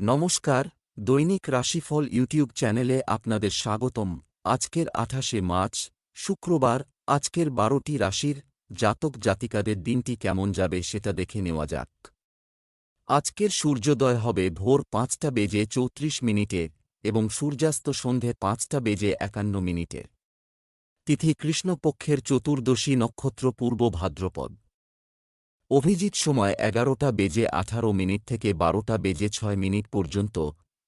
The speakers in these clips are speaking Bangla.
নমস্কার, দৈনিক রাশিফল ইউটিউব চ্যানেলে আপনাদের স্বাগতম। আজকের আঠাশে মার্চ, শুক্রবার, আজকের বারোটি রাশির জাতক জাতিকাদের দিনটি কেমন যাবে সেটা দেখে নেওয়া যাক। আজকের সূর্যোদয় হবে ভোর পাঁচটা বেজে চৌত্রিশ মিনিটে এবং সূর্যাস্ত সন্ধে পাঁচটা বেজে একান্ন মিনিটে। তিথি কৃষ্ণপক্ষের চতুর্দশী নক্ষত্র পূর্ব ভাদ্রপদ। অভিজিৎ সময় এগারোটা বেজে আঠারো মিনিট থেকে বারোটা বেজে ছয় মিনিট পর্যন্ত,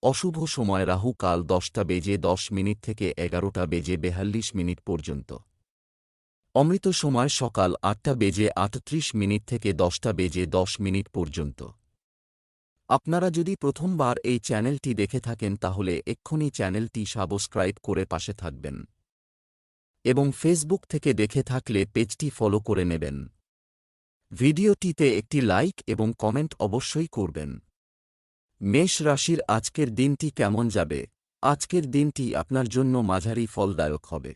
অশুভ সময় রাহু কাল দশটা বেজে দশ মিনিট থেকে এগারোটা বেজে বেহাল্লিশ মিনিট পর্যন্ত। অমৃত সময় সকাল আটটা বেজে আটত্রিশ মিনিট থেকে দশটা বেজে দশ মিনিট পর্যন্ত। আপনারা যদি প্রথমবার এই চ্যানেলটি দেখে থাকেন তাহলে এক্ষুনি চ্যানেলটি সাবস্ক্রাইব করে পাশে থাকবেন। এবং ফেসবুক থেকে দেখে থাকলে পেজটি ফলো করে নেবেন। ভিডিওটিতে একটি লাইক এবং কমেন্ট অবশ্যই করবেন। মেষ রাশির আজকের দিনটি কেমন যাবে? আজকের দিনটি আপনার জন্য মাঝারি ফলদায়ক হবে।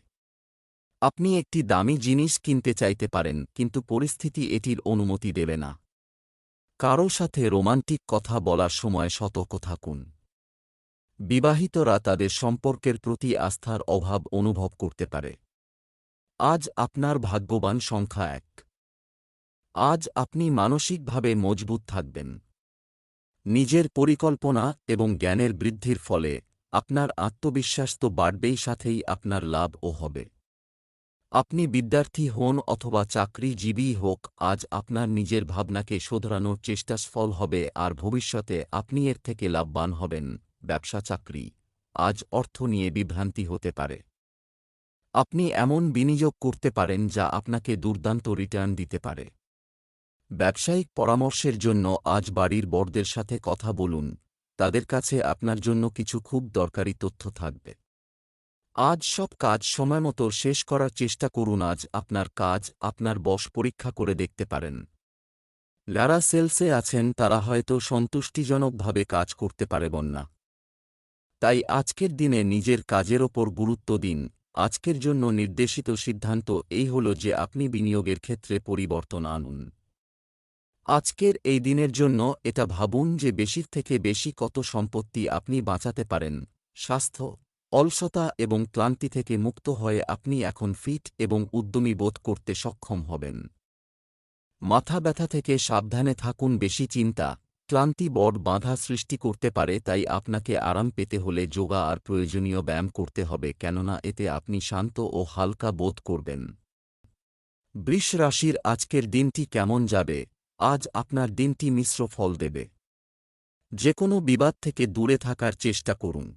আপনি একটি দামি জিনিস কিনতে চাইতে পারেন, কিন্তু পরিস্থিতি এটির অনুমতি দেবে না। কারও সাথে রোমান্টিক কথা বলার সময় সতর্ক থাকুন। বিবাহিতরা তাদের সম্পর্কের প্রতি আস্থার অভাব অনুভব করতে পারে। আজ আপনার ভাগ্যবান সংখ্যা এক। আজ আপনি মানসিকভাবে মজবুত থাকবেন। নিজের পরিকল্পনা এবং জ্ঞানের বৃদ্ধির ফলে আপনার আত্মবিশ্বাস তো বাড়বেই, সাথেই আপনার লাভও হবে। আপনি বিদ্যার্থী হন অথবা চাকরিজীবী হোক, আজ আপনার নিজের ভাবনাকে শোধরানোর চেষ্টা সফল হবে আর ভবিষ্যতে আপনি এর থেকে লাভবান হবেন, ব্যবসা, চাকরি। আজ অর্থ নিয়ে বিভ্রান্তি হতে পারে। আপনি এমন বিনিয়োগ করতে পারেন যা আপনাকে দুর্দান্ত রিটার্ন দিতে পারে। ব্যবসায়িক পরামর্শের জন্য আজ বাড়ির বড়দের সাথে কথা বলুন। তাদের কাছে আপনার জন্য কিছু খুব দরকারি তথ্য থাকবে। আজ সব কাজ সময়মতো শেষ করার চেষ্টা করুন। আজ আপনার কাজ, আপনার বশ পরীক্ষা করে দেখতে পারেন। যারা সেলসে আছেন, তারা হয়তো সন্তুষ্টিজনকভাবে কাজ করতে পারবেন না। তাই আজকের দিনে নিজের কাজের ওপর গুরুত্ব দিন। আজকের জন্য নির্দেশিত সিদ্ধান্ত এই হল যে আপনি বিনিয়োগের ক্ষেত্রে পরিবর্তন আনুন। আজকের এই দিনের জন্য এটা ভাবুন যে বেশির থেকে বেশি কত সম্পত্তি আপনি বাঁচাতে পারেন। স্বাস্থ্য, অলসতা এবং ক্লান্তি থেকে মুক্ত হয়ে আপনি এখন ফিট এবং উদ্যমী বোধ করতে সক্ষম হবেন। মাথা ব্যথা থেকে সাবধানে থাকুন, বেশি চিন্তা, ক্লান্তি বড় বাধা সৃষ্টি করতে পারে, তাই আপনাকে আরাম পেতে হলে যোগা আর প্রয়োজনীয় ব্যায়াম করতে হবে, কেননা এতে আপনি শান্ত ও হালকা বোধ করবেন। বৃষ রাশির আজকের দিনটি কেমন যাবে? আজ আপনার দিনটি মিশ্র ফল দেবে। যে কোনো বিবাদ থেকে দূরে থাকার চেষ্টা করুন।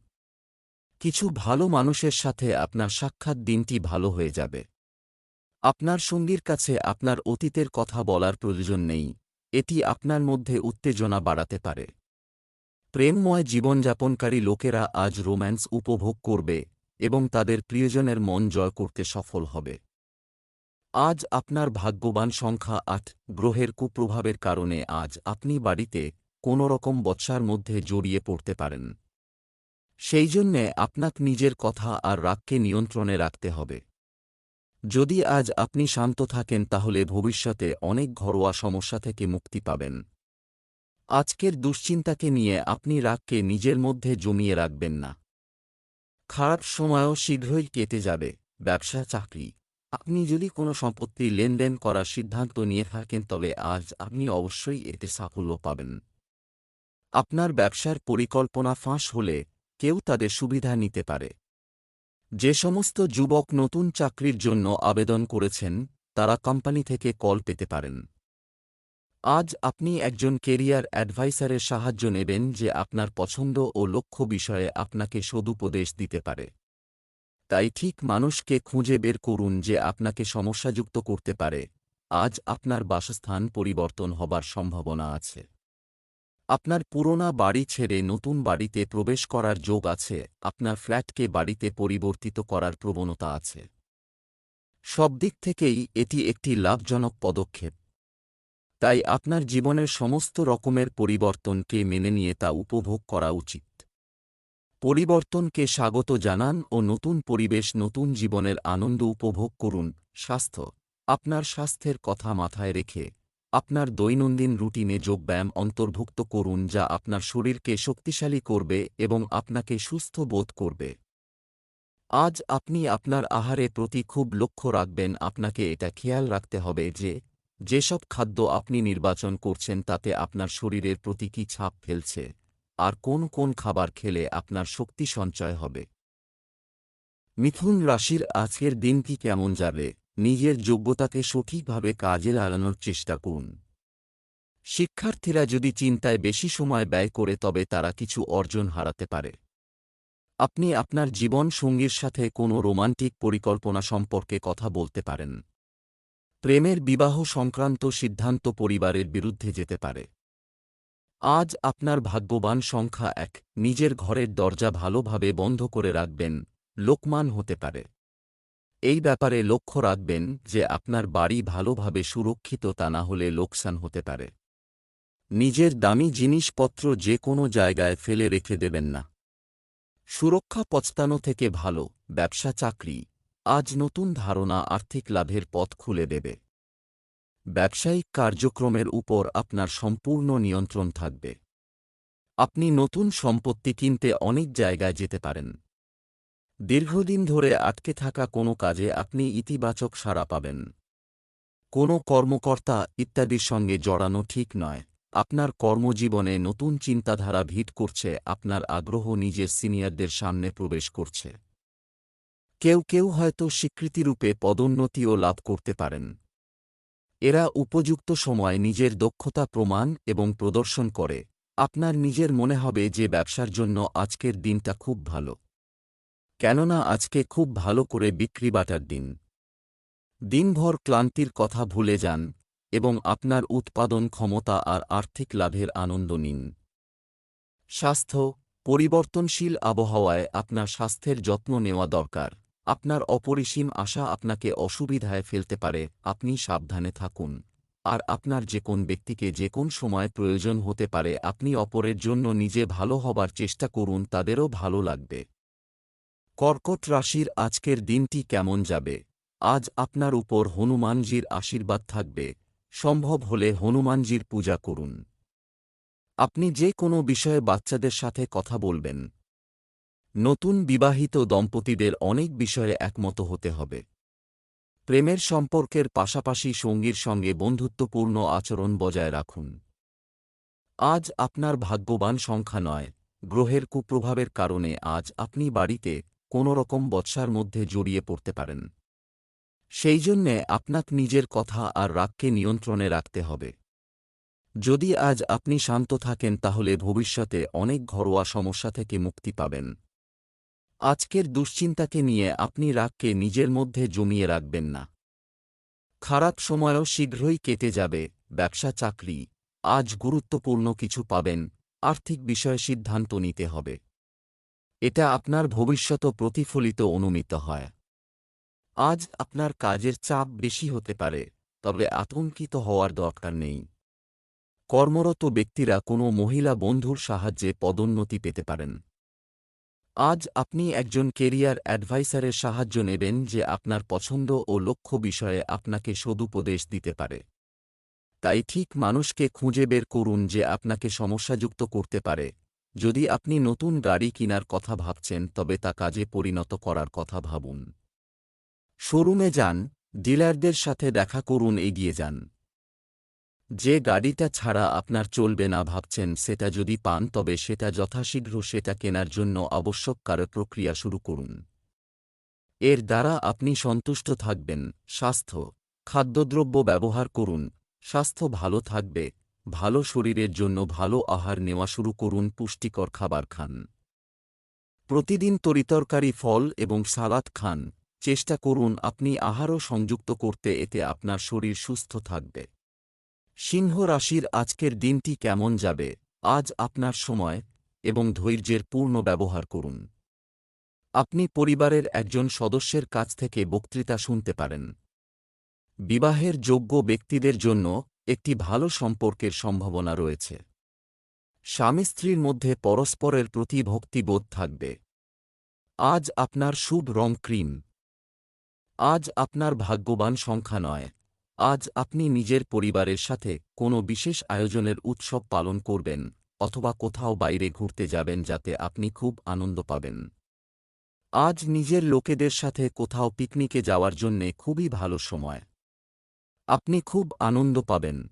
কিছু ভালো মানুষের সাথে আপনার সাক্ষাৎ দিনটি ভালো হয়ে যাবে। আপনার সঙ্গীর কাছে আপনার অতীতের কথা বলার প্রয়োজন নেই, এটি আপনার মধ্যে উত্তেজনা বাড়াতে পারে। প্রেমময় জীবনযাপনকারী লোকেরা আজ রোম্যান্স উপভোগ করবে এবং তাদের প্রিয়জনের মন জয় করতে সফল হবে। আজ আপনার ভাগ্যবান সংখ্যা আট গ্রহের কুপ্রভাবের কারণে আজ আপনি বাড়িতে কোনো রকম বৎসার মধ্যে জড়িয়ে পড়তে পারেন। সেই জন্যে আপনাক নিজের কথা আর রাগকে নিয়ন্ত্রণে রাখতে হবে। যদি আজ আপনি শান্ত থাকেন, তাহলে ভবিষ্যতে অনেক ঘরোয়া সমস্যা থেকে মুক্তি পাবেন। আজকের দুশ্চিন্তাকে নিয়ে আপনি রাগকে নিজের মধ্যে জমিয়ে রাখবেন না। খারাপ সময়ও শীঘ্রই কেটে যাবে, ব্যবসা, চাকরি। আপনি যদি কোনো সম্পত্তি লেনদেন করার সিদ্ধান্ত নিয়ে থাকেন, তবে আজ আপনি অবশ্যই এতে সাফল্য পাবেন। আপনার ব্যবসার পরিকল্পনা ফাঁস হলে কেউ তাদের সুবিধা নিতে পারে। যে সমস্ত যুবক নতুন চাকরির জন্য আবেদন করেছেন, তারা কোম্পানি থেকে কল পেতে পারেন। আজ আপনি একজন কেরিয়ার অ্যাডভাইসারের সাহায্য নেবেন, যে আপনার পছন্দ ও লক্ষ্য বিষয়ে আপনাকে সদুপদেশ দিতে পারে। তাই ঠিক মানুষকে খুঁজে বের করুন যে আপনাকে সমস্যাযুক্ত করতে পারে। আজ আপনার বাসস্থান পরিবর্তন হবার সম্ভাবনা আছে। আপনার পুরোনা বাড়ি ছেড়ে নতুন বাড়িতে প্রবেশ করার যোগ আছে। আপনার ফ্ল্যাটকে বাড়িতে পরিবর্তিত করার প্রবণতা আছে। সব দিক থেকেই এটি একটি লাভজনক পদক্ষেপ। তাই আপনার জীবনের সমস্ত রকমের পরিবর্তনকে মেনে নিয়ে তা উপভোগ করা উচিত। পরিবর্তনকে স্বাগত জানান ও নতুন পরিবেশ, নতুন জীবনের আনন্দ উপভোগ করুন। স্বাস্থ্য, আপনার স্বাস্থ্যের কথা মাথায় রেখে আপনার দৈনন্দিন রুটিনে যোগব্যায়াম অন্তর্ভুক্ত করুন যা আপনার শরীরকে শক্তিশালী করবে এবং আপনাকে সুস্থ বোধ করবে। আজ আপনি আপনার আহারের প্রতি খুব লক্ষ্য রাখবেন। আপনাকে এটা খেয়াল রাখতে হবে যে, যেসব খাদ্য আপনি নির্বাচন করছেন তাতে আপনার শরীরের প্রতি কী ছাপ ফেলছে। আর কোন কোন খাবার খেলে আপনার শক্তি সঞ্চয় হবে। মিথুন রাশির আজকের দিনটি কেমন যাবে? নিজের যোগ্যতাকে সঠিকভাবে কাজে লাগানোর চেষ্টা করুন। শিক্ষার্থীরা যদি চিন্তায় বেশি সময় ব্যয় করে তবে তারা কিছু অর্জন হারাতে পারে। আপনি আপনার জীবন সঙ্গীর সাথে কোনো রোমান্টিক পরিকল্পনা সম্পর্কে কথা বলতে পারেন। প্রেমের বিবাহ সংক্রান্ত সিদ্ধান্ত পরিবারের বিরুদ্ধে যেতে পারে। আজ আপনার ভাগ্যবান সংখ্যা এক। নিজের ঘরের দরজা ভালোভাবে বন্ধ করে রাখবেন, লোকমান হতে পারে। এই ব্যাপারে লক্ষ্য রাখবেন যে আপনার বাড়ি ভালোভাবে সুরক্ষিত তা না হলে লোকসান হতে পারে। নিজের দামি জিনিসপত্র যে কোনো জায়গায় ফেলে রেখে দেবেন না। সুরক্ষা পচতানো থেকে ভালো, ব্যবসা চাকরি। আজ নতুন ধারণা আর্থিক লাভের পথ খুলে দেবে। ব্যবসায়িক কার্যক্রমের উপর আপনার সম্পূর্ণ নিয়ন্ত্রণ থাকবে। আপনি নতুন সম্পত্তি কিনতে অনেক জায়গায় যেতে পারেন। দীর্ঘদিন ধরে আটকে থাকা কোনো কাজে আপনি ইতিবাচক সাড়া পাবেন। কোনো কর্মকর্তা ইত্যাদির সঙ্গে জড়ানো ঠিক নয়। আপনার কর্মজীবনে নতুন চিন্তাধারা ভিট করছে, আপনার আগ্রহ নিজের সিনিয়রদের সামনে প্রবেশ করছে। কেউ কেউ হয়তো স্বীকৃতিরূপে পদোন্নতিও লাভ করতে পারেন। এরা উপযুক্ত সময় নিজের দক্ষতা প্রমাণ এবং প্রদর্শন করে। আপনার নিজের মনে হবে যে ব্যবসার জন্য আজকের দিনটা খুব ভালো। কেননা আজকে খুব ভালো করে বিক্রি বাটার দিন। দিনভর ক্লান্তির কথা ভুলে যান এবং আপনার উৎপাদন ক্ষমতা আর আর্থিক লাভের আনন্দ নিন। স্বাস্থ্য, পরিবর্তনশীল আবহাওয়ায় আপনার স্বাস্থ্যের যত্ন নেওয়া দরকার। আপনার অপরিসীম আশা আপনাকে অসুবিধায় ফেলতে পারে, আপনি সাবধানে থাকুন। আর আপনার যে কোন ব্যক্তিকে যে কোন সময় প্রয়োজন হতে পারে, আপনি অপরের জন্য নিজে ভালো হবার চেষ্টা করুন, তাদেরও ভালো লাগবে। কর্কট রাশির আজকের দিনটি কেমন যাবে? আজ আপনার উপর হনুমানজির আশীর্বাদ থাকবে। সম্ভব হলে হনুমানজির পূজা করুন। আপনি যে কোনো বিষয়ে বাচ্চাদের সাথে কথা বলবেন। নতুন বিবাহিত দম্পতিদের অনেক বিষয়ে একমত হতে হবে। প্রেমের সম্পর্কের পাশাপাশি সঙ্গীর সঙ্গে বন্ধুত্বপূর্ণ আচরণ বজায় রাখুন। আজ আপনার ভাগ্যবান সংখ্যা নয়, গ্রহের কুপ্রভাবের কারণে আজ আপনি বাড়িতে কোনো রকম বৎসার মধ্যে জড়িয়ে পড়তে পারেন। সেই জন্যে আপনাক নিজের কথা আর রাগকে নিয়ন্ত্রণে রাখতে হবে। যদি আজ আপনি শান্ত থাকেন তাহলে ভবিষ্যতে অনেক ঘরোয়া সমস্যা থেকে মুক্তি পাবেন। আজকের দুশ্চিন্তাকে নিয়ে আপনি রাগকে নিজের মধ্যে জমিয়ে রাখবেন না। খারাপ সময়ও শীঘ্রই কেটে যাবে, ব্যবসা, চাকরি, আজ গুরুত্বপূর্ণ কিছু পাবেন, আর্থিক বিষয়ে সিদ্ধান্ত নিতে হবে। এটা আপনার ভবিষ্যত প্রতিফলিত অনুমিত হয়। আজ আপনার কাজের চাপ বেশি হতে পারে, তবে আতঙ্কিত হওয়ার দরকার নেই। কর্মরত ব্যক্তিরা কোনো মহিলা বন্ধুর সাহায্যে পদোন্নতি পেতে পারেন। আজ আপনি একজন কেরিয়ার অ্যাডভাইসারের সাহায্য নেবেন যে আপনার পছন্দ ও লক্ষ্য বিষয়ে আপনাকে সদুপদেশ দিতে পারে। তাই ঠিক মানুষকে খুঁজে বের করুন যে আপনাকে সমস্যাযুক্ত করতে পারে। যদি আপনি নতুন গাড়ি কিনার কথা ভাবছেন, তবে তা কাজে পরিণত করার কথা ভাবুন। শোরুমে যান, ডিলারদের সাথে দেখা করুন, এগিয়ে যান। যে গাড়িটা ছাড়া আপনার চলবে না ভাবছেন সেটা যদি পান তবে সেটা যথাশীঘ্র সেটা কেনার জন্য আবশ্যক কারও প্রক্রিয়া শুরু করুন। এর দ্বারা আপনি সন্তুষ্ট থাকবেন। স্বাস্থ্য, খাদ্যদ্রব্য ব্যবহার করুন। স্বাস্থ্য ভালো থাকবে। ভালো শরীরের জন্য ভালো আহার নেওয়া শুরু করুন, পুষ্টিকর খাবার খান। প্রতিদিন তরিতরকারি ফল এবং সালাদ খান। চেষ্টা করুন আপনি আহারও সংযুক্ত করতে এতে আপনার শরীর সুস্থ থাকবে। সিংহ রাশির আজকের দিনটি কেমন যাবে? আজ আপনার সময় এবং ধৈর্যের পূর্ণ ব্যবহার করুন। আপনি পরিবারের একজন সদস্যের কাছ থেকে বক্তৃতা শুনতে পারেন। বিবাহের যোগ্য ব্যক্তিদের জন্য একটি ভালো সম্পর্কের সম্ভাবনা রয়েছে। স্বামী স্ত্রীর মধ্যে পরস্পরের প্রতি ভক্তিবোধ থাকবে। আজ আপনার শুভ রং ক্রিম। আজ আপনার ভাগ্যবান সংখ্যা নয়। আজ আপনি নিজের পরিবারের সাথে কোনো বিশেষ আয়োজনের উৎসব পালন করবেন অথবা কোথাও বাইরে ঘুরতে যাবেন যাতে আপনি খুব আনন্দ পাবেন। আজ নিজের লোকেদের সাথে কোথাও পিকনিকে যাওয়ার জন্যে খুবই ভালো সময়। আপনি খুব আনন্দ পাবেন।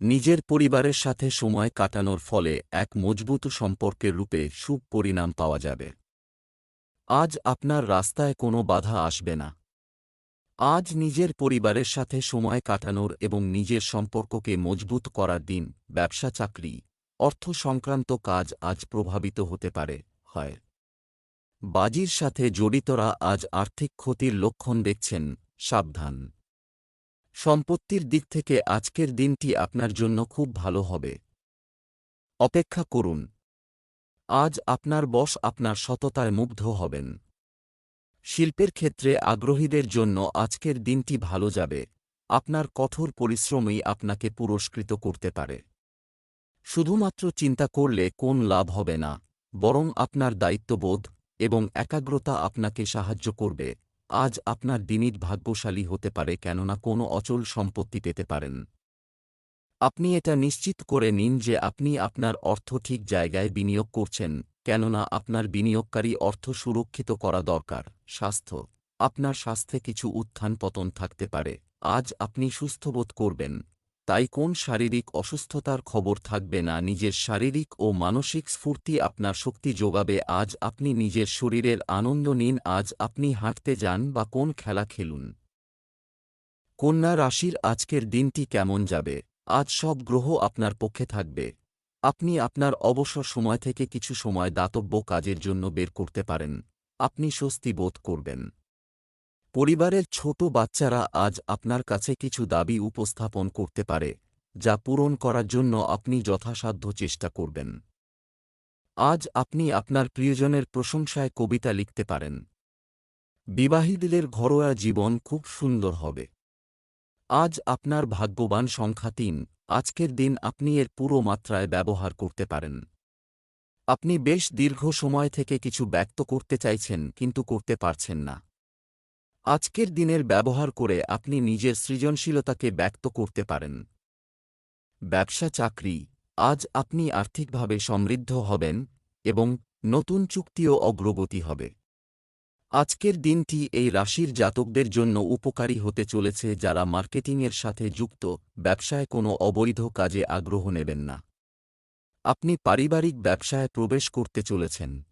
নিজের পরিবারের সাথে সময় কাটানোর ফলে এক মজবুত সম্পর্কের রূপে সুপরিণাম পাওয়া যাবে। আজ আপনার রাস্তায় কোনো বাধা আসবে না। আজ নিজের পরিবারের সাথে সময় কাটানোর এবং নিজের সম্পর্ককে মজবুত করার দিন, ব্যবসা চাকরি, অর্থ সংক্রান্ত কাজ আজ প্রভাবিত হতে পারে, হয়। বাজির সাথে জড়িতরা আজ আর্থিক ক্ষতির লক্ষণ দেখছেন, সাবধান। সম্পত্তির দিক থেকে আজকের দিনটি আপনার জন্য খুব ভালো হবে। অপেক্ষা করুন। আজ আপনার বস আপনার সততায় মুগ্ধ হবেন। শিল্পের ক্ষেত্রে আগ্রহীদের জন্য আজকের দিনটি ভালো যাবে। আপনার কঠোর পরিশ্রমই আপনাকে পুরস্কৃত করতে পারে। শুধুমাত্র চিন্তা করলে কোন লাভ হবে না, বরং আপনার দায়িত্ববোধ এবং একাগ্রতা আপনাকে সাহায্য করবে। আজ আপনার দিনিত ভাগ্যশালী হতে পারে কেননা কোনো অচল সম্পত্তি পেতে পারেন। আপনি এটা নিশ্চিত করে নিন যে আপনি আপনার অর্থ ঠিক জায়গায় বিনিয়োগ করছেন। কেননা আপনার বিনিয়োগকারী অর্থ সুরক্ষিত করা দরকার, স্বাস্থ্য, আপনার স্বাস্থ্যে কিছু উত্থান পতন থাকতে পারে, আজ আপনি সুস্থবোধ করবেন, তাই কোন শারীরিক অসুস্থতার খবর থাকবে না নিজের শারীরিক ও মানসিক স্ফূর্তি আপনার শক্তি যোগাবে, আজ আপনি নিজের শরীরের আনন্দ নিন, আজ আপনি হাঁটতে যান বা কোন খেলা খেলুন। কন্যা রাশির আজকের দিনটি কেমন যাবে, আজ সব গ্রহ আপনার পক্ষে থাকবে আপনি আপনার অবসর সময় থেকে কিছু সময় দাতব্য কাজের জন্য বের করতে পারেন। আপনি স্বস্তি বোধ করবেন। পরিবারের ছোট বাচ্চারা আজ আপনার কাছে কিছু দাবি উপস্থাপন করতে পারে, যা পূরণ করার জন্য আপনি যথাসাধ্য চেষ্টা করবেন। আজ আপনি আপনার প্রিয়জনের প্রশংসায় কবিতা লিখতে পারেন। বিবাহীদের ঘরোয়া জীবন খুব সুন্দর হবে। আজ আপনার ভাগ্যবান সংখ্যা তিন। আজকের দিন আপনি এর পুরো মাত্রায় ব্যবহার করতে পারেন। আপনি বেশ দীর্ঘ সময় থেকে কিছু ব্যক্ত করতে চাইছেন, কিন্তু করতে পারছেন না। আজকের দিনের ব্যবহার করে আপনি নিজের সৃজনশীলতাকে ব্যক্ত করতে পারেন। ব্যবসা চাকরি, আজ আপনি আর্থিকভাবে সমৃদ্ধ হবেন এবং নতুন চুক্তিও অগ্রগতি হবে। আজকের দিনটি এই রাশির জাতকদের জন্য উপকারী হতে চলেছে যারা মার্কেটিংয়ের সাথে যুক্ত, ব্যবসায় কোনো অবৈধ কাজে আগ্রহ নেবেন না। আপনি পারিবারিক ব্যবসায় প্রবেশ করতে চলেছেন।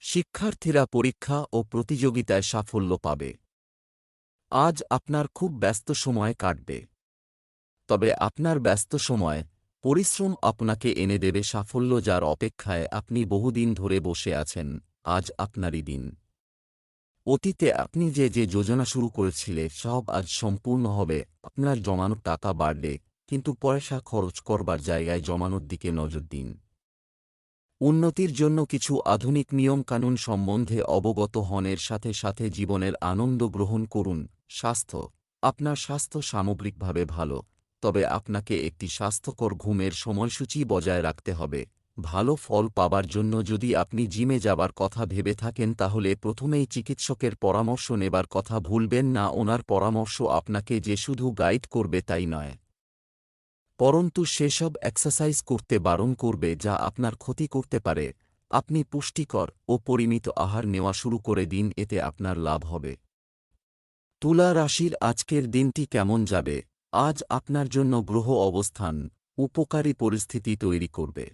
শিক্ষার্থীরা পরীক্ষা ও প্রতিযোগিতায় সাফল্য পাবে। আজ আপনার খুব ব্যস্ত সময় কাটবে। তবে আপনার ব্যস্ত সময়, পরিশ্রম আপনাকে এনে দেবে সাফল্য যার অপেক্ষায় আপনি বহুদিন ধরে বসে আছেন, আজ আপনারই দিন। অতীতে আপনি যে যে যোজনা শুরু করেছিলে, সব আজ সম্পূর্ণ হবে, আপনার জমানোর টাকা বাড়বে, কিন্তু পয়সা খরচ করবার জায়গায় জমানোর দিকে নজর দিন। উন্নতির জন্য কিছু আধুনিক নিয়মকানুন সম্বন্ধে অবগত হনের সাথে সাথে জীবনের আনন্দ গ্রহণ করুন, স্বাস্থ্য, আপনার স্বাস্থ্য সামগ্রিকভাবে ভালো, তবে আপনাকে একটি স্বাস্থ্যকর ঘুমের সময়সূচি বজায় রাখতে হবে। ভালো ফল পাবার জন্য যদি আপনি জিমে যাবার কথা ভেবে থাকেন, তাহলে প্রথমেই চিকিৎসকের পরামর্শ নেবার কথা ভুলবেন না। ওনার পরামর্শ আপনাকে যে শুধু গাইড করবে তাই নয়, পরন্তু সেসব এক্সারসাইজ করতে বারণ করবে যা আপনার ক্ষতি করতে পারে। আপনি পুষ্টিকর ও পরিমিত আহার নেওয়া শুরু করে দিন, এতে আপনার লাভ হবে। তুলা রাশির আজকের দিনটি কেমন যাবে? আজ আপনার জন্য গ্রহ অবস্থান, উপকারী পরিস্থিতি তৈরি করবে।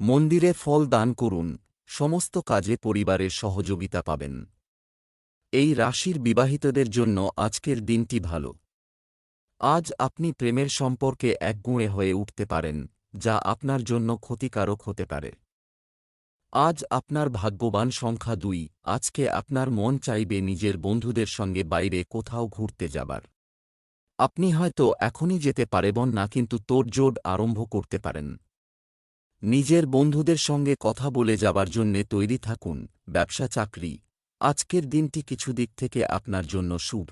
মন্দিরে ফল দান করুন, সমস্ত কাজে পরিবারের সহযোগিতা পাবেন। এই রাশির বিবাহিতদের জন্য আজকের দিনটি ভালো। আজ আপনি প্রেমের সম্পর্কে একগুঁড়ে হয়ে উঠতে পারেন, যা আপনার জন্য ক্ষতিকারক হতে পারে। আজ আপনার ভাগ্যবান সংখ্যা দুই, আজকে আপনার মন চাইবে নিজের বন্ধুদের সঙ্গে বাইরে কোথাও ঘুরতে যাবার। আপনি হয়তো এখনই যেতে পারেবন না, কিন্তু তোড়জোড় আরম্ভ করতে পারেন। নিজের বন্ধুদের সঙ্গে কথা বলে যাবার জন্যে তৈরি থাকুন ব্যবসা চাকরি। আজকের দিনটি কিছু দিক থেকে আপনার জন্য শুভ।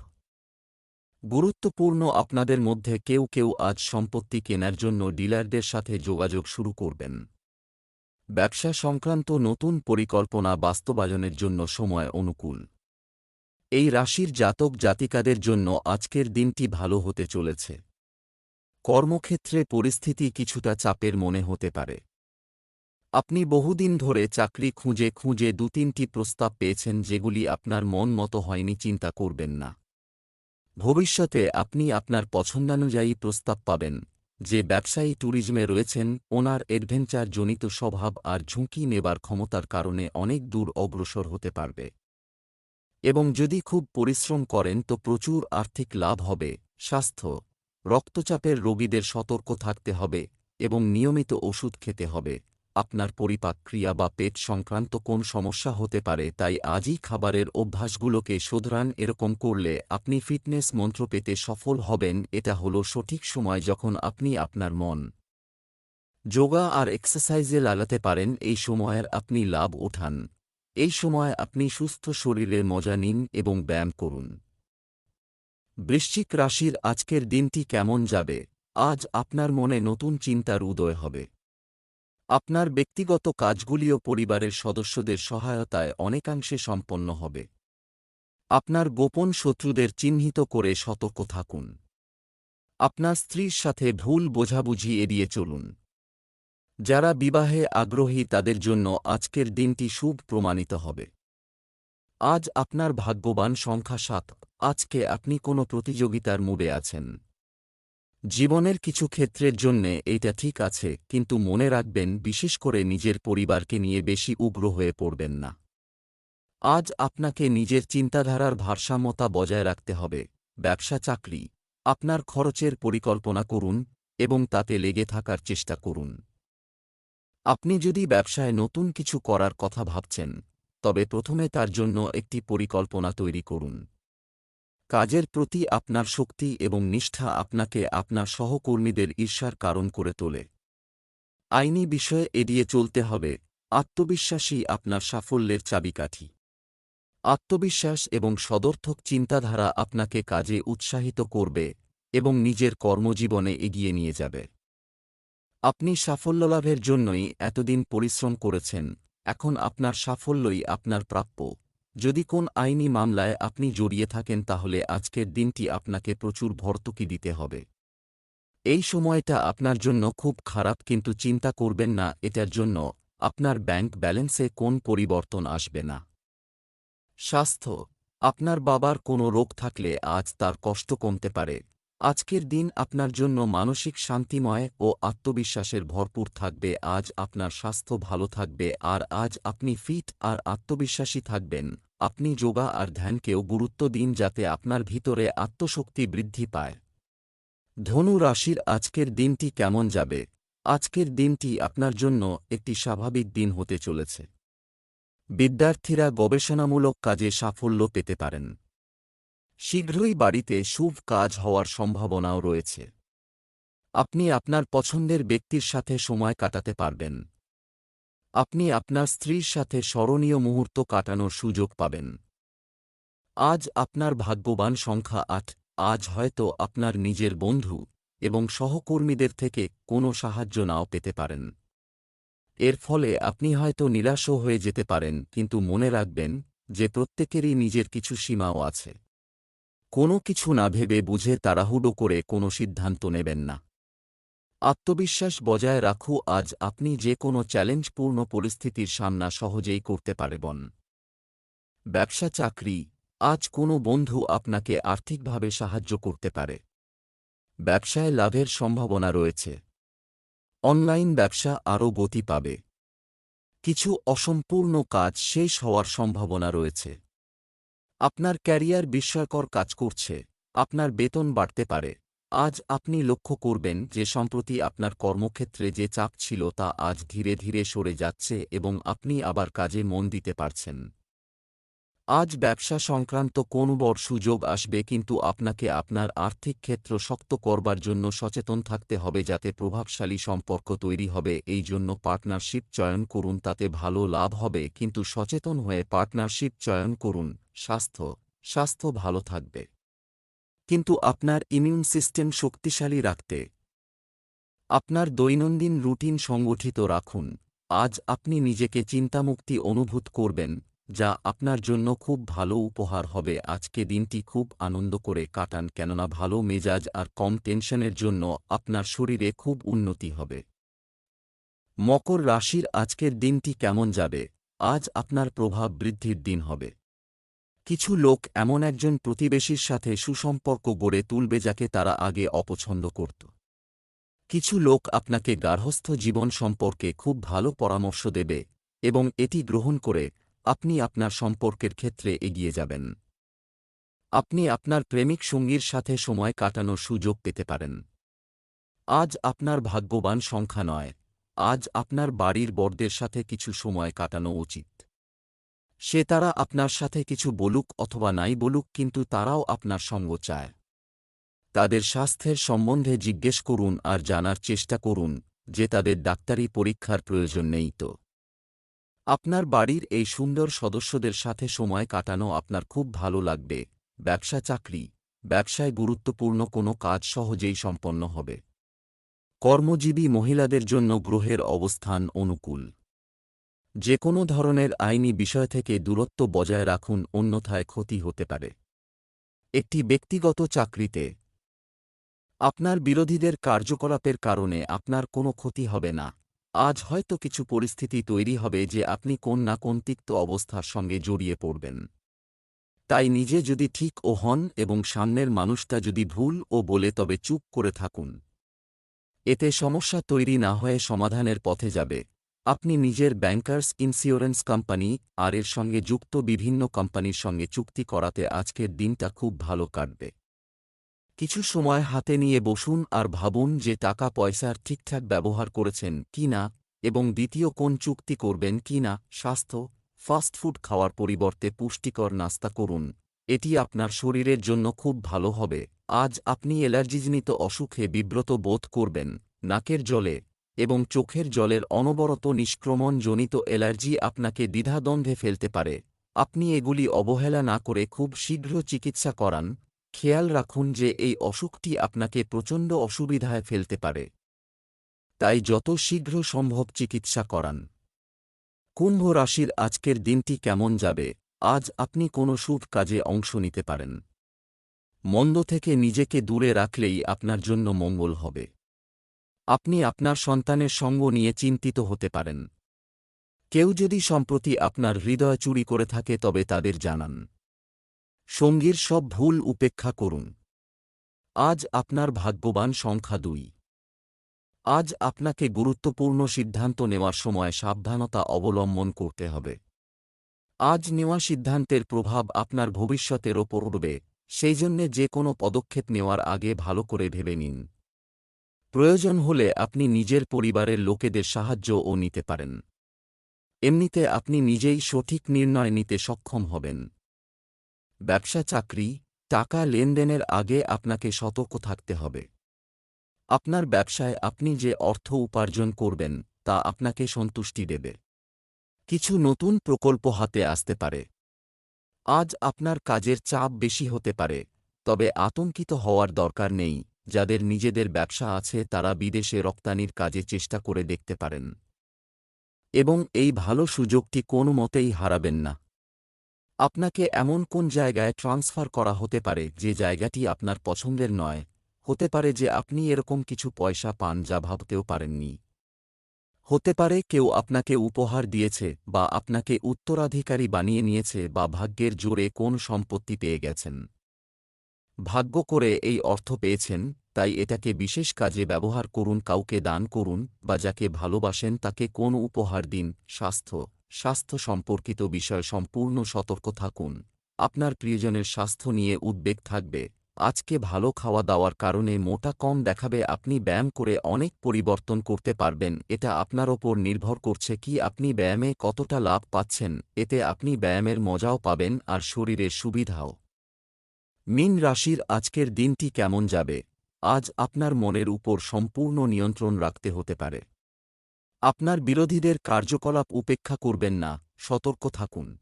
গুরুত্বপূর্ণ আপনাদের মধ্যে কেউ কেউ আজ সম্পত্তি কেনার জন্য ডিলারদের সাথে যোগাযোগ শুরু করবেন। ব্যবসা সংক্রান্ত নতুন পরিকল্পনা বাস্তবায়নের জন্য সময় অনুকূল। এই রাশির জাতক জাতিকাদের জন্য আজকের দিনটি ভালো হতে চলেছে। কর্মক্ষেত্রে পরিস্থিতি কিছুটা চাপের মনে হতে পারে। আপনি বহুদিন ধরে চাকরি খুঁজে খুঁজে দু তিনটি প্রস্তাব পেয়েছেন যেগুলি আপনার মন মতো হয়নি, চিন্তা করবেন না। ভবিষ্যতে আপনি আপনার পছন্দানুযায়ী প্রস্তাব পাবেন। যে ব্যবসায়ী ট্যুরিজমে রয়েছেন, ওনার অ্যাডভেঞ্চার জনিত স্বভাব আর ঝুঁকি নেবার ক্ষমতার কারণে অনেক দূর অগ্রসর হতে পারবে। এবং যদি খুব পরিশ্রম করেন তো প্রচুর আর্থিক লাভ হবে, স্বাস্থ্য, রক্তচাপের রোগীদের সতর্ক থাকতে হবে এবং নিয়মিত ওষুধ খেতে হবে। আপনার পরিপাক ক্রিয়া বা পেট সংক্রান্ত কোন সমস্যা হতে পারে তাই আজই খাবারের অভ্যাসগুলোকে শোধরান, এরকম করলে আপনি ফিটনেস মন্ত্র পেতে সফল হবেন, এটা হলো সঠিক সময় যখন আপনি আপনার মন, যোগা আর এক্সারসাইজে লাগাতে পারেন, এই সময়ের আপনি লাভ ওঠান এই সময় আপনি সুস্থ শরীরের মজা নিন এবং ব্যায়াম করুন। বৃশ্চিক রাশির আজকের দিনটি কেমন যাবে? আজ আপনার মনে নতুন চিন্তার উদয় হবে। আপনার ব্যক্তিগত কাজগুলিও পরিবারের সদস্যদের সহায়তায় অনেকাংশে সম্পন্ন হবে। আপনার গোপন শত্রুদের চিহ্নিত করে সতর্ক থাকুন। আপনার স্ত্রীর সাথে ভুল বোঝাবুঝি এড়িয়ে চলুন। যারা বিবাহে আগ্রহী তাদের জন্য আজকের দিনটি শুভ প্রমাণিত হবে। আজ আপনার ভাগ্যবান সংখ্যা সাত, আজকে আপনি কোনো প্রতিযোগিতার মুডে আছেন। জীবনের কিছু ক্ষেত্রের জন্যে এইটা ঠিক আছে, কিন্তু মনে রাখবেন, বিশেষ করে নিজের পরিবারকে নিয়ে বেশি উগ্র হয়ে পড়বেন না। আজ আপনাকে নিজের চিন্তাধারার ভারসাম্যতা বজায় রাখতে হবে। ব্যবসা, চাকরি, আপনার খরচের পরিকল্পনা করুন এবং তাতে লেগে থাকার চেষ্টা করুন। আপনি যদি ব্যবসায় নতুন কিছু করার কথা ভাবছেন, তবে প্রথমে তার জন্য একটি পরিকল্পনা তৈরি করুন। কাজের প্রতি আপনার শক্তি এবং নিষ্ঠা আপনাকে আপনার সহকর্মীদের ঈর্ষার কারণ করে তোলে। আইনি বিষয়ে এড়িয়ে চলতে হবে। আত্মবিশ্বাসী আপনার সাফল্যের চাবিকাঠি। আত্মবিশ্বাস এবং সদর্থক চিন্তাধারা আপনাকে কাজে উৎসাহিত করবে এবং নিজের কর্মজীবনে এগিয়ে নিয়ে যাবে। আপনি সাফল্য লাভের জন্যই এতদিন পরিশ্রম করেছেন, এখন আপনার সাফল্যই আপনার প্রাপ্য। যদি কোন আইনি মামলায় আপনি জড়িয়ে থাকেন তাহলে আজকের দিনটি আপনাকে প্রচুর ভর্তুকি দিতে হবে। এই সময়টা আপনার জন্য খুব খারাপ কিন্তু চিন্তা করবেন না, এটার জন্য আপনার ব্যাংক ব্যালেন্সে কোন পরিবর্তন আসবে না। স্বাস্থ্য, আপনার বাবার কোনো রোগ থাকলে আজ তার কষ্ট কমতে পারে। আজকের দিন আপনার জন্য মানসিক শান্তিময় ও আত্মবিশ্বাসের ভরপুর থাকবে, আজ আপনার স্বাস্থ্য ভালো থাকবে, আর আজ আপনি ফিট আর আত্মবিশ্বাসী থাকবেন। আপনি যোগা আর ধ্যানকেও গুরুত্ব দিন যাতে আপনার ভিতরে আত্মশক্তি বৃদ্ধি পায়। ধনু রাশির আজকের দিনটি কেমন যাবে? আজকের দিনটি আপনার জন্য একটি স্বাভাবিক দিন হতে চলেছে। বিদ্যার্থীরা গবেষণামূলক কাজে সাফল্য পেতে পারেন। শীঘ্রই বাড়িতে শুভ কাজ হওয়ার সম্ভাবনাও রয়েছে। আপনি আপনার পছন্দের ব্যক্তির সাথে সময় কাটাতে পারবেন। আপনি আপনার স্ত্রীর সাথে স্মরণীয় মুহূর্ত কাটানোর সুযোগ পাবেন। আজ আপনার ভাগ্যবান সংখ্যা আট, আজ হয়তো আপনার নিজের বন্ধু এবং সহকর্মীদের থেকে কোনো সাহায্য নাও পেতে পারেন। এর ফলে আপনি হয়তো নিরাশও হয়ে যেতে পারেন, কিন্তু মনে রাখবেন যে প্রত্যেকেরই নিজের কিছু সীমাও আছে। কোনো কিছু না ভেবে বুঝে তাড়াহুড়ো করে কোনো সিদ্ধান্ত নেবেন না। আত্মবিশ্বাস বজায় রাখু, আজ আপনি যে কোনো চ্যালেঞ্জপূর্ণ পরিস্থিতির সামনা সহজেই করতে পারবেন। ব্যবসা চাকরি, আজ কোনো বন্ধু আপনাকে আর্থিকভাবে সাহায্য করতে পারে। ব্যবসায় লাভের সম্ভাবনা রয়েছে। অনলাইন ব্যবসা আরও গতি পাবে। কিছু অসম্পূর্ণ কাজ শেষ হওয়ার সম্ভাবনা রয়েছে। আপনার ক্যারিয়ার বিস্ময়কর কাজ করছে, আপনার বেতন বাড়তে পারে। আজ আপনি লক্ষ্য করবেন যে সম্প্রতি আপনার কর্মক্ষেত্রে যে চাপ ছিল তা আজ ধীরে ধীরে সরে যাচ্ছে এবং আপনি আবার কাজে মন দিতে পারছেন। আজ ব্যবসা সংক্রান্ত কোন বড় সুযোগ আসবে কিন্তু আপনাকে আপনার আর্থিক ক্ষেত্র শক্ত করবার জন্য সচেতন থাকতে হবে যাতে প্রভাবশালী সম্পর্ক তৈরি হবে, এই জন্য পার্টনারশিপ চয়ন করুন, তাতে ভালো লাভ হবে, কিন্তু সচেতন হয়ে পার্টনারশিপ চয়ন করুন। স্বাস্থ্য। স্বাস্থ্য ভালো থাকবে। কিন্তু আপনার ইমিউন সিস্টেম শক্তিশালী রাখতে। আপনার দৈনন্দিন রুটিন সংগঠিত রাখুন। আজ আপনি নিজেকে চিন্তামুক্তি অনুভূত করবেন, যা আপনার জন্য খুব ভালো উপহার হবে। আজকে দিনটি খুব আনন্দ করে কাটান, কেননা ভালো মেজাজ আর কম টেনশনের জন্য আপনার শরীরে খুব উন্নতি হবে। মকর রাশির আজকের দিনটি কেমন যাবে? আজ আপনার প্রভাব বৃদ্ধির দিন হবে। কিছু লোক এমন একজন প্রতিবেশীর সাথে সুসম্পর্ক গড়ে তুলবে যাকে তারা আগে অপছন্দ করত। কিছু লোক আপনাকে গার্হস্থ্য জীবন সম্পর্কে খুব ভালো পরামর্শ দেবে এবং এটি গ্রহণ করে আপনি আপনার সম্পর্কের ক্ষেত্রে এগিয়ে যাবেন। আপনি আপনার প্রেমিক সঙ্গীর সাথে সময় কাটানোর সুযোগ পেতে পারেন। আজ আপনার ভাগ্যবান সংখ্যা নয়, আজ আপনার বাড়ির বড়দের সাথে কিছু সময় কাটানো উচিত। সে তারা আপনার সাথে কিছু বলুক অথবা নাই বলুক, কিন্তু তারাও আপনার সঙ্গ চায়। তাদের স্বাস্থ্যের সম্বন্ধে জিজ্ঞেস করুন আর জানার চেষ্টা করুন, যে তাদের ডাক্তারি পরীক্ষার প্রয়োজন নেই তো। আপনার বাড়ির এই সুন্দর সদস্যদের সাথে সময় কাটানো আপনার খুব ভালো লাগবে। ব্যবসা চাকরি। ব্যবসায় গুরুত্বপূর্ণ কোনো কাজ সহজেই সম্পন্ন হবে। কর্মজীবী মহিলাদের জন্য গ্রহের অবস্থান অনুকূল। যে কোনো ধরনের আইনি বিষয় থেকে দূরত্ব বজায় রাখুন, অন্যথায় ক্ষতি হতে পারে। একটি ব্যক্তিগত চাকরিতে আপনার বিরোধীদের কার্যকলাপের কারণে আপনার কোনো ক্ষতি হবে না। আজ হয়তো কিছু পরিস্থিতি তৈরি হবে যে আপনি কোন না কোন তিক্ত অবস্থার সঙ্গে জড়িয়ে পড়বেন। তাই নিজে যদি ঠিক ও হন এবং সামনের মানুষটা যদি ভুল ও বলে তবে চুপ করে থাকুন। এতে সমস্যা তৈরি না হয়ে সমাধানের পথে যাবে। আপনি নিজের ব্যাংকার্স ইন্স্যুরেন্স কোম্পানি আর এর সঙ্গে যুক্ত বিভিন্ন কোম্পানির সঙ্গে চুক্তি করাতে আজকের দিনটা খুব ভালো কাটবে। কিছু সময় হাতে নিয়ে বসুন আর ভাবুন যে টাকা পয়সার ঠিকঠাক ব্যবহার করেছেন কি না এবং দ্বিতীয় কোন চুক্তি করবেন কি না, স্বাস্থ্য ফাস্টফুড খাওয়ার পরিবর্তে পুষ্টিকর নাস্তা করুন। এটি আপনার শরীরের জন্য খুব ভালো হবে। আজ আপনি অ্যালার্জিজনিত অসুখে বিব্রত বোধ করবেন, নাকের জলে। এবং চোখের জলের অনবরত নিষ্ক্রমণজনিত অ্যালার্জি আপনাকে দ্বিধাদ্বন্দ্বে ফেলতে পারে। আপনি এগুলি অবহেলা না করে খুব শীঘ্র চিকিৎসা করান। খেয়াল রাখুন যে এই অসুখটি আপনাকে প্রচণ্ড অসুবিধায় ফেলতে পারে। তাই যত শীঘ্র সম্ভব চিকিৎসা করান। কুম্ভ রাশির আজকের দিনটি কেমন যাবে? আজ আপনি কোনো শুভ কাজে অংশ নিতে পারেন। মন্দ থেকে নিজেকে দূরে রাখলেই আপনার জন্য মঙ্গল হবে। আপনি আপনার সন্তানের সঙ্গ নিয়ে চিন্তিত হতে পারেন। কেউ যদি সম্প্রতি আপনার হৃদয় চুরি করে থাকে তবে তাদের জানান। সঙ্গীর সব ভুল উপেক্ষা করুন। আজ আপনার ভাগ্যবান সংখ্যা দুই। আজ আপনাকে গুরুত্বপূর্ণ সিদ্ধান্ত নেওয়ার সময় সাবধানতা অবলম্বন করতে হবে। আজ নেওয়া সিদ্ধান্তের প্রভাব আপনার ভবিষ্যতের ওপর উঠবে সেই জন্যে যে কোনো পদক্ষেপ নেওয়ার আগে ভালো করে ভেবে নিন। প্রয়োজন হলে আপনি নিজের পরিবারের লোকেদের সাহায্যও নিতে পারেন। এমনিতে আপনি নিজেই সঠিক নির্ণয় নিতে সক্ষম হবেন। ব্যবসা, চাকরি, টাকা লেনদেনের আগে আপনাকে সতর্ক থাকতে হবে। আপনার ব্যবসায় আপনি যে অর্থ উপার্জন করবেন, তা আপনাকে সন্তুষ্টি দেবে। কিছু নতুন প্রকল্প হাতে আসতে পারে। আজ আপনার কাজের চাপ বেশি হতে পারে, তবে আতঙ্কিত হওয়ার দরকার নেই। যাদের নিজেদের ব্যবসা আছে তারা বিদেশে রপ্তানির কাজে চেষ্টা করে দেখতে পারেন। এবং এই ভালো সুযোগটি কোনো মতেই হারাবেন না। আপনাকে এমন কোন জায়গায় ট্রান্সফার করা হতে পারে যে জায়গাটি আপনার পছন্দের নয়, হতে পারে যে আপনি এরকম কিছু পয়সা পান যা ভাবতেও পারেননি। হতে পারে কেউ আপনাকে উপহার দিয়েছে বা আপনাকে উত্তরাধিকারী বানিয়ে নিয়েছে বা ভাগ্যের জোরে কোন সম্পত্তি পেয়ে গেছেন। ভাগ্য করে এই অর্থ পেয়েছেন, তাই এটাকে বিশেষ কাজে ব্যবহার করুন, কাউকে দান করুন, বা যাকে ভালোবাসেন তাকে কোন উপহার দিন, স্বাস্থ্য স্বাস্থ্য সম্পর্কিত বিষয় সম্পূর্ণ সতর্ক থাকুন। আপনার প্রিয়জনের স্বাস্থ্য নিয়ে উদ্বেগ থাকবে। আজকে ভালো খাওয়া দাওয়ার কারণে মোটা কম দেখাবে, আপনি ব্যায়াম করে অনেক পরিবর্তন করতে পারবেন, এটা আপনার ওপর নির্ভর করছে কি আপনি ব্যায়ামে কতটা লাভ পাচ্ছেন, এতে আপনি ব্যায়ামের মজাও পাবেন আর শরীরের সুবিধাও। মিন রাশির আজকের দিনটি কেমন যাবে? আজ আপনার মনের উপর সম্পূর্ণ নিয়ন্ত্রণ রাখতে হতে পারে। আপনার বিরোধীদের কার্যকলাপ উপেক্ষা করবেন না, সতর্ক থাকুন।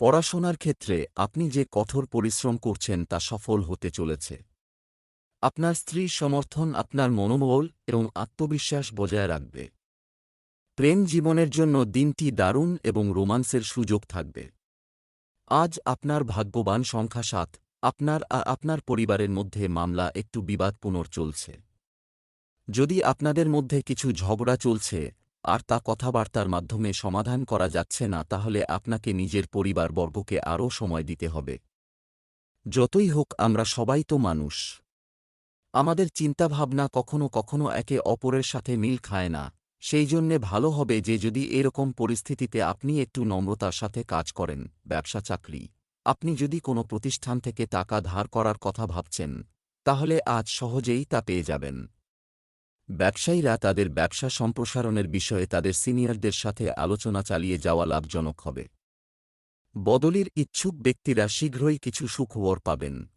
পড়াশোনার ক্ষেত্রে আপনি যে কঠোর পরিশ্রম করছেন তা সফল হতে চলেছে। আপনার স্ত্রীর সমর্থন আপনার মনোবল এবং আত্মবিশ্বাস বজায় রাখবে। প্রেম জীবনের জন্য দিনটি দারুণ এবং রোমান্সের সুযোগ থাকবে। আজ আপনার ভাগ্যবান সংখ্যা সাত আপনার আর আপনার পরিবারের মধ্যে মামলা একটু বিবাদপুনর চলছে যদি আপনাদের মধ্যে কিছু ঝগড়া চলছে, আর তা কথাবার্তার মাধ্যমে সমাধান করা যাচ্ছে না, তাহলে আপনাকে নিজের পরিবারবর্গকে আরও সময় দিতে হবে। যতই হোক, আমরা সবাই তো মানুষ। আমাদের চিন্তাভাবনা কখনো কখনো একে অপরের সাথে মিল খায় না। সেই জন্যে ভালো হবে যে, যদি এরকম পরিস্থিতিতে আপনি একটু নম্রতার সাথে কাজ করেন ব্যবসা চাকরি আপনি যদি কোনো প্রতিষ্ঠান থেকে টাকা ধার করার কথা ভাবছেন, তাহলে আজ সহজেই তা পেয়ে যাবেন। ব্যবসায়ীরা তাদের ব্যবসা সম্প্রসারণের বিষয়ে তাদের সিনিয়রদের সাথে আলোচনা চালিয়ে যাওয়া লাভজনক হবে। বদলির ইচ্ছুক ব্যক্তিরা শীঘ্রই কিছু সুখবর পাবেন।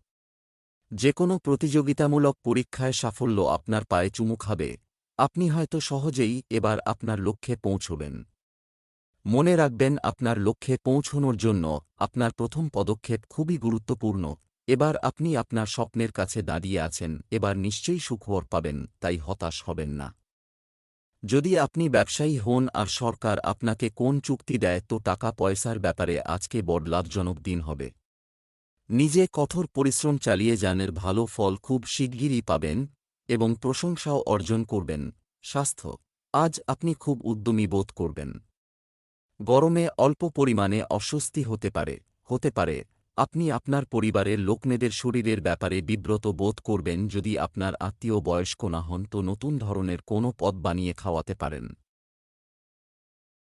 যে কোনো প্রতিযোগিতামূলক পরীক্ষায় সাফল্য আপনার পায়ে চুমু খাবে। আপনি হয়তো সহজেই এবার আপনার লক্ষ্যে পৌঁছবেন। মনে রাখবেন, আপনার লক্ষ্যে পৌঁছনোর জন্য আপনার প্রথম পদক্ষেপ খুবই গুরুত্বপূর্ণ। এবার আপনি আপনার স্বপ্নের কাছে দাঁড়িয়ে আছেন, এবার নিশ্চয়ই সুখবর পাবেন, তাই হতাশ হবেন না। যদি আপনি ব্যবসায়ী হন আর সরকার আপনাকে কোন চুক্তি দেয়, তো টাকা পয়সার ব্যাপারে আজকে বড় লাভজনক দিন হবে। নিজে কঠোর পরিশ্রম চালিয়ে যানের ভালো ফল খুব শিগগিরই পাবেন এবং প্রশংসাও অর্জন করবেন। স্বাস্থ্য, আজ আপনি খুব উদ্যমী বোধ করবেন। গরমে অল্প পরিমাণে অস্বস্তি হতে পারে হতে পারে। আপনি আপনার পরিবারের লোকনেদের শরীরের ব্যাপারে বিব্রত বোধ করবেন যদি আপনার আত্মীয় বয়স্ক না হন, তো নতুন ধরনের কোনো পদ বানিয়ে খাওয়াতে পারেন।